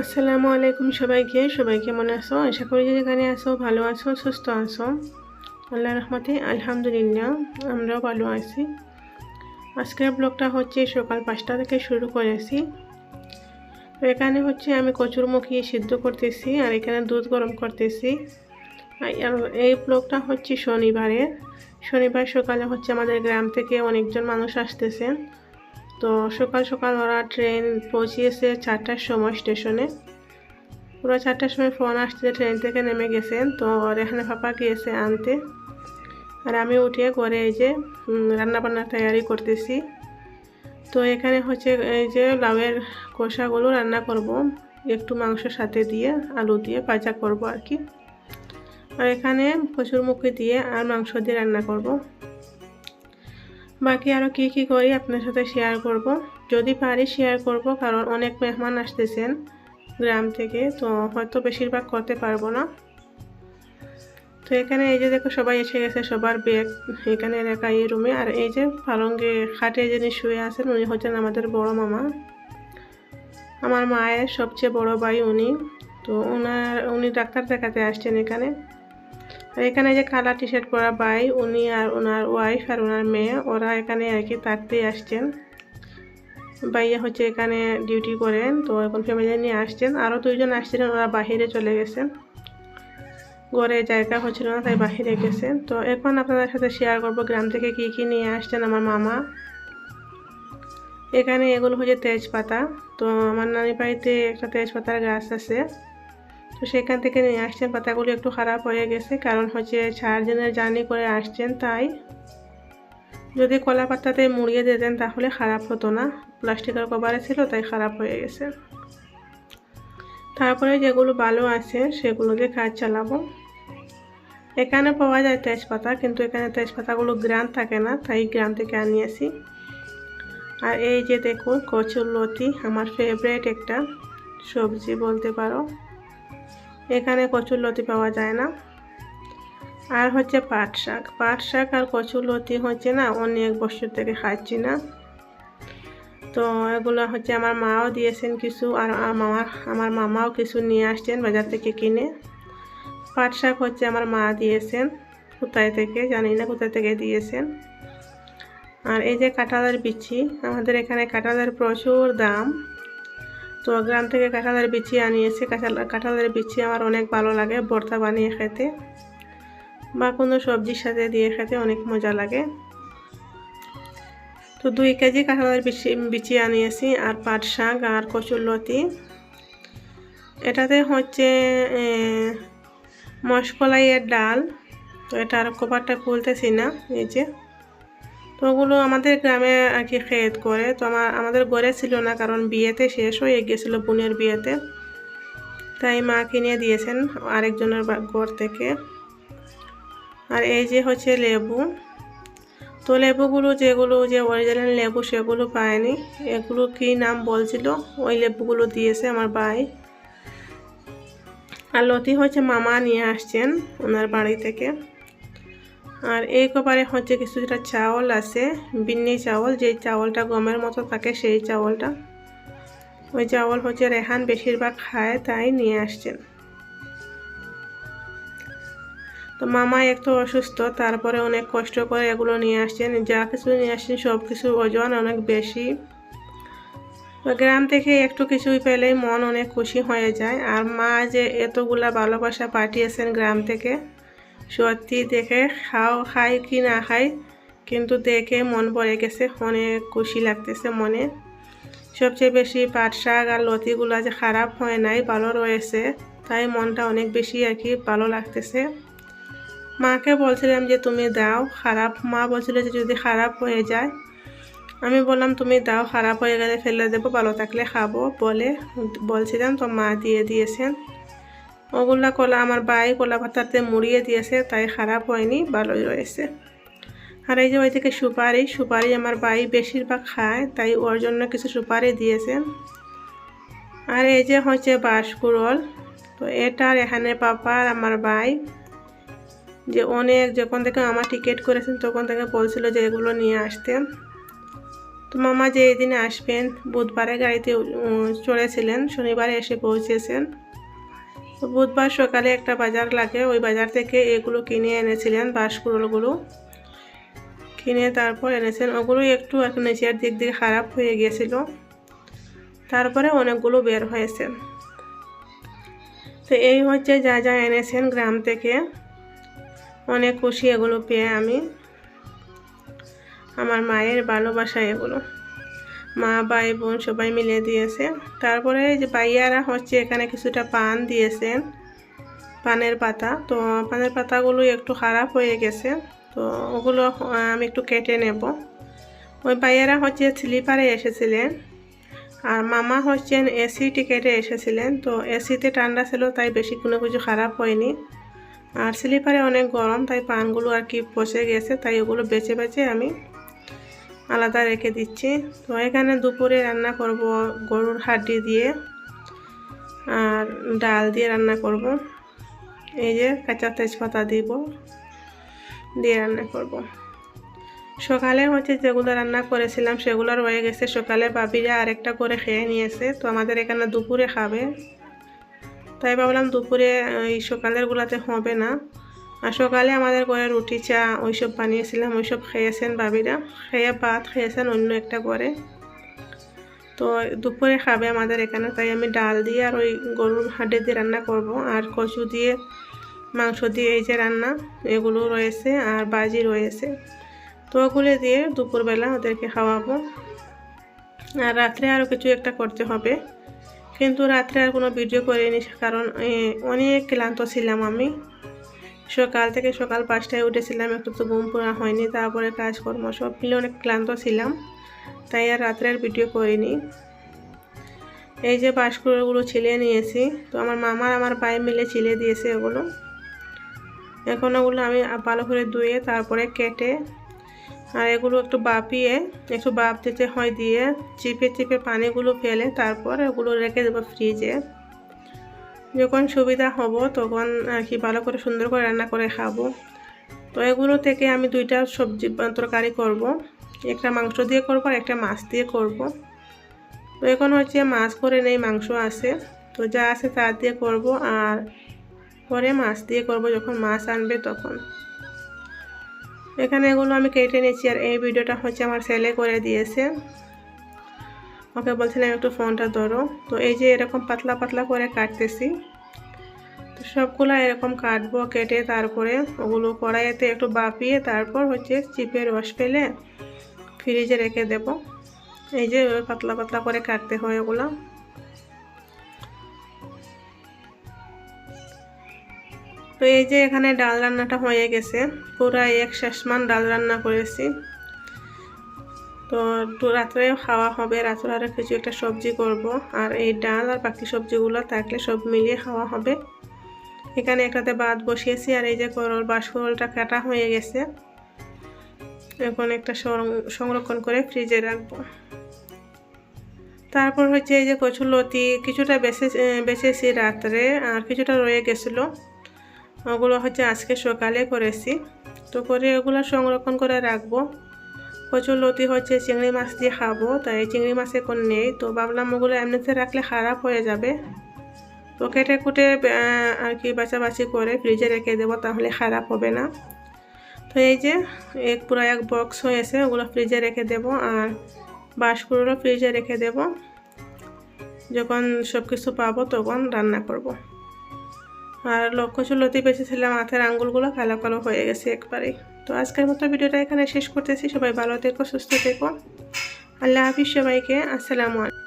আসসালামু আলাইকুম সবাইকে। সবাই কেমন আছো? আশা করি যে যেখানে আছো, ভালো আছো, সুস্থ আছো। আল্লাহ রহমতে আলহামদুলিল্লাহ, আমরাও ভালো আছি। আজকের ব্লগটা হচ্ছে সকাল পাঁচটা থেকে শুরু করেছি। তো এখানে হচ্ছে আমি কচুরমুখী সিদ্ধ করতেছি আর এখানে দুধ গরম করতেছি। আর এই ব্লগটা হচ্ছে শনিবারে শনিবার সকালে হচ্ছে আমাদের গ্রাম থেকে অনেকজন মানুষ আসতেছেন তো সকাল সকাল ওরা ট্রেন পৌঁছিয়েছে চারটার সময় স্টেশনে। পুরো চারটার সময় ফোন আসছে ট্রেন থেকে নেমে গেছেন তো ওর এখানে পাপা গিয়েছে আনতে। আর আমি উঠে করে এই যে রান্নাবান্নার তৈরি করতেছি। তো এখানে হচ্ছে এই যে লাউয়ের কষাগুলো রান্না করব। একটু মাংসের সাথে দিয়ে আলু দিয়ে ভাজা করব আর কি। আর এখানে প্রচুর মুখে দিয়ে আর মাংস দিয়ে রান্না করব। বাকি আরও কী কী করি আপনার সাথে শেয়ার করব। যদি পারি শেয়ার করব, কারণ অনেক মেহমান আসতেছেন গ্রাম থেকে, তো হয়তো বেশিরভাগ করতে পারব না। তো এখানে এই যে দেখো, সবাই এসে গেছে, সবার ব্যাগ এখানে রেখা এই রুমে আর এই যে পালঙ্গে খাটে যিনি শুয়ে আছেন, উনি হচ্ছেন আমাদের বড় মামা। আমার মায়ের সবচেয়ে বড় ভাই উনি। তো ওনার উনি ডাক্তার দেখাতে আসছেন এখানে। এখানে যে কালা টি শার্ট পরা ভাই, উনি আর ওনার ওয়াইফ আর ওনার মেয়ে, ওরা এখানে আর কি থাকতেই আসছেন। ভাইয়া হচ্ছে এখানে ডিউটি করেন, তো এখন ফ্যামিলি নিয়ে আসছেন। আরও দুইজন আসছিলেন, ওরা বাহিরে চলে গেছেন। ঘরে জায়গা হচ্ছিল না, তাই বাহিরে গেছেন। তো এখন আপনাদের সাথে শেয়ার করব গ্রাম থেকে কি কি নিয়ে আসছেন আমার মামা। এখানে এগুলো হচ্ছে তেজপাতা। তো আমার নানি বাড়িতে একটা তেজপাতার গাছ আছে। তো সেখান থেকে নিয়ে আসছেন, পাতাগুলো একটু খারাপ হয়ে গেছে, কারণ হচ্ছে চার দিনের জার্নি করে আসছেন, তাই যদি কলা পাতাতে মুড়িয়ে দিতেন তাহলে খারাপ হতো না। প্লাস্টিকের কভারে ছিল, তাই খারাপ হয়ে গেছে। তারপরে যেগুলো ভালো আছে, সেগুলো দিয়ে কাজ চালাবো। এখানে পাওয়া যায় তেজপাতা, কিন্তু এখানে তেজপাতাগুলো গ্রাম থাকে না, তাই গ্রাম থেকে আনিয়েছি। আর এই যে দেখুন, কচুর লতি, আমার ফেভারেট একটা সবজি বলতে পারো। এখানে কচুর লতি পাওয়া যায় না। আর হচ্ছে পাট শাক। পাট শাক আর কচুর লতি হচ্ছে না অনেক বছর থেকে খাচ্ছি না। তো এগুলো হচ্ছে আমার মাও দিয়েছেন কিছু, আর আমার আমার মামাও কিছু নিয়ে আসছেন বাজার থেকে কিনে। পাট শাক হচ্ছে আমার মা দিয়েছেন, কোথায় থেকে জানি না কোথায় থেকে দিয়েছেন। আর এই যে কাঁঠালের বিচি, আমাদের এখানে কাঁঠালের প্রচুর দাম। তো গ্রাম থেকে কাঁঠালের বিচি আনিয়েছি। কাঁঠাল কাঁঠালের বিচি আমার অনেক ভালো লাগে, ভর্তা বানিয়ে খেতে বা কোনো সবজির সাথে দিয়ে খেতে অনেক মজা লাগে। তো দুই কেজি কাঁঠালের বিচি বিচি আনিয়েছি, আর পাট শাক, আর কচুর লতি। এটাতে হচ্ছে মশকলাইয়ের ডাল। তো এটার কভারটা খুলতেছি না, এই যে। তো ওগুলো আমাদের গ্রামে আর কি খেত করে। তো আমার আমাদের ঘরে ছিল না, কারণ বিয়েতে শেষ হয়ে গেছিল বোনের বিয়েতে। তাই মা কিনে দিয়েছেন আরেকজনের ঘর থেকে। আর এই যে হচ্ছে লেবু। তো লেবুগুলো যেগুলো যে অরিজিনাল লেবু সেগুলো পায়নি। এগুলো কি নাম বলছিল? ওই লেবুগুলো দিয়েছে আমার ভাই। আর লতি হচ্ছে মামা নিয়ে আসছেন ওনার বাড়ি থেকে। আর এই কপারে হচ্ছে কিছুটা চাউল আছে, বিন্নি চাউল যে চাউলটা গমের মতো থাকে সেই চাউলটা। ওই চাউল হচ্ছে রেহান বেশিরভাগ খায়, তাই নিয়ে আসছেন। তো মামা একটু অসুস্থ, তারপরে অনেক কষ্ট করে এগুলো নিয়ে আসছেন। যা কিছু নিয়ে আসছেন, সব কিছু ওজন অনেক বেশি। গ্রাম থেকে একটু কিছুই পেলেই মন অনেক খুশি হয়ে যায়। আর মা যে এতগুলা ভালোবাসা পাঠিয়েছেন গ্রাম থেকে সত্যি দেখে খাও খাই কি না খাই কিন্তু দেখে মন ভরে গেছে অনেক খুশি লাগতেছে মনে। সবচেয়ে বেশি পাট শাক আর লতিগুলো যে খারাপ হয় নাই, ভালো রয়েছে, তাই মনটা অনেক বেশি আর কি ভালো লাগতেছে। মাকে বলছিলাম যে, তুমি দাও, খারাপ। মা বলছিল যে, যদি খারাপ হয়ে যায়, আমি বললাম, তুমি দাও, খারাপ হয়ে গেলে ফেলে দেবো, ভালো থাকলে খাব। বলে বলছিলাম, তো মা দিয়ে দিয়েছেন। ওগুলা কলা আমার ভাই কলা পাতাতে মুড়িয়ে দিয়েছে, তাই খারাপ হয়নি ভালোই রয়েছে আর এই যে ওই থেকে সুপারি সুপারি আমার ভাই বেশিরভাগ খায়, তাই ওর জন্য কিছু সুপারি দিয়েছেন আর এই যে হচ্ছে বাঁশকুড়ল তো এটার এখানে পাপার আমার ভাই যে অনেক যখন থেকে আমার টিকিট করেছেন, তখন থেকে বলছিল যে এগুলো নিয়ে আসতে। তো মামা যে দিনে আসবেন, বুধবারে গাড়িতে চড়েছিলেন শনিবারে এসে পৌঁছেছেন। বুধবার সকালে একটা বাজার লাগে। ওই বাজার থেকে এগুলো কিনে এনেছিলেন বাঁশকুড়োলগুলো কিনে তারপর এনেছেন। ওগুলো একটু কি নিচের দিক দিয়ে খারাপ হয়ে গিয়েছিল। তারপরে অনেকগুলো বের হয়েছে। তো এই হচ্ছে যা যা এনেছেন গ্রাম থেকে। অনেক খুশি এগুলো পেয়ে আমি। আমার মায়ের ভালোবাসা এগুলো। মা, ভাই, বোন সবাই মিলে দিয়েছে। তারপরে যে ভাইয়ারা হচ্ছে এখানে কিছুটা পান দিয়েছেন পানের পাতা। তো পানের পাতাগুলো একটু খারাপ হয়ে গেছে। তো ওগুলো আমি একটু কেটে নেব। ওই ভাইয়ারা হচ্ছে স্লিপারে এসেছিলেন আর মামা হচ্ছেন এসি টিকেটে এসেছিলেন। তো এসিতে ঠান্ডা ছিল, তাই বেশি কোনো কিছু খারাপ হয়নি। আর স্লিপারে অনেক গরম, তাই পানগুলো আর কি পচে গেছে, তাই ওগুলো বেছে বেছে আমি আলাদা রেখে দিচ্ছি। তো এখানে দুপুরে রান্না করব গরুর হাড্ডি দিয়ে আর ডাল দিয়ে রান্না করব। এই যে কাঁচা তেজপাতা দিব দিয়ে রান্না করব। সকালে হচ্ছে যেগুলো রান্না করেছিলাম সেগুলো রয়ে গেছে। সকালে বাবিরা আরেকটা করে খেয়ে নিয়েছে। তো আমাদের এখানে দুপুরে খাবে। তাই ভাবলাম দুপুরে, এই সকালের গুলাতে হবে না। আর সকালে আমাদের ঘরে রুটি, চা, ওইসব বানিয়েছিলাম, ওইসব খেয়েছেন বাবিরা। খেয়ে ভাত খেয়েছেন অন্য একটা করে তো দুপুরে খাবে আমাদের এখানে, তাই আমি ডাল দিয়ে আর ওই গরুর হাড্ডি দিয়ে রান্না করব। আর কচু দিয়ে, মাংস দিয়ে এই যে রান্না, এগুলো রয়েছে আর বাজি রয়েছে। তো ওগুলো দিয়ে দুপুরবেলা ওদেরকে খাওয়াবো। আর রাত্রে আরও কিছু একটা করতে হবে। কিন্তু রাত্রে আর কোনো ভিডিও করিনি, কারণ অনেক ক্লান্ত ছিলাম আমি। সকাল থেকে সকাল পাঁচটায় উঠেছিলাম, একটু তো ঘুম পুরা হয়নি, তারপরে কাজকর্ম সব মিলে অনেক ক্লান্ত ছিলাম, তাই আর রাত্রে আর ভিডিও করিনি। এই যে বাঁশকুড়োগুলো ছিলে নিয়েছি, তো আমার মামার আমার ভাই মিলে ছিলে দিয়েছে ওগুলো। এখন ওগুলো আমি ভালো করে ধুয়ে তারপরে কেটে, আর এগুলো একটু বাপিয়ে, একটু বাপ দিতে হয় দিয়ে, চিপে চিপে পানিগুলো ফেলে তারপর ওগুলো রেখে দেবো ফ্রিজে যখন সুবিধা হব, তখন আর কি ভালো করে সুন্দর করে রান্না করে খাব। তো এগুলো থেকে আমি দুইটা সবজি তরকারি করব। একটা মাংস দিয়ে করব আর একটা মাছ দিয়ে করব। তো এখন হচ্ছে মাছ করে নেই, মাংস আছে। তো যা আছে তা দিয়ে করব আর পরে মাছ দিয়ে করব যখন মাছ আনবে তখন। এখানে এগুলো আমি কেটে নিয়েছি আর এই ভিডিওটা হচ্ছে আমার ছেলে করে দিয়েছে। ওকে বলছিলাম, একটু ফোনটা ধরো। তো এই যে এরকম পাতলা পাতলা করে কাটতেছি। তো সবগুলো এরকম কাটবো, কেটে তারপরে ওগুলো কড়াইতে একটু বাপিয়ে তারপর হচ্ছে চিপে রস ফেলে ফ্রিজে রেখে দেব। এই যে পাতলা পাতলা করে কাটতে হয় ওগুলো। তো এই যে এখানে ডাল রান্নাটা হয়ে গেছে। পুরো এক শেষমান ডাল রান্না করেছি। তো একটু রাত্রে খাওয়া হবে, রাত্রে আরও কিছু একটা সবজি করব। আর এই ডাল আর বাকি সবজিগুলো থাকলে সব মিলিয়ে খাওয়া হবে। এখানে একটাতে ভাত বসিয়েছি, আর এই যে করল বাসকরলটা কাটা হয়ে গেছে। এখন একটা সংরক্ষণ করে ফ্রিজে রাখব। তারপর হচ্ছে এই যে কচুর লতি, কিছুটা বেছে বেছেছি রাত্রে, আর কিছুটা রয়ে গেছিল। ওগুলো হচ্ছে আজকে সকালে করেছি। তো করে ওগুলো সংরক্ষণ করে রাখব। কচুর লতি হচ্ছে, চিংড়ি মাছ দিয়ে খাব, তাই চিংড়ি মাছ এখন নেই। তো ভাবলাম ওগুলো এমনিতে রাখলে খারাপ হয়ে যাবে। তো কেটে কুটে আর কি বাছাবাছি করে ফ্রিজে রেখে দেবো, তাহলে খারাপ হবে না। তো এই যে, এক পুরো এক বক্স হয়েছে, ওগুলো ফ্রিজে রেখে দেবো, আর বাঁশকুড়ো ফ্রিজে রেখে দেব। যখন সব কিছু পাবো তখন রান্না করব। আর লক্ষ্য চুলতি বেঁচেছিলাম হাতের আঙ্গুলগুলো কালো কালো হয়ে গেছে একবারেই। তো আজকের মতো ভিডিওটা এখানে শেষ করতেছি। সবাই ভালো থেকো, সুস্থ থেকো। আল্লাহ হাফিজ সবাইকে। আসসালামু আলাইকুম।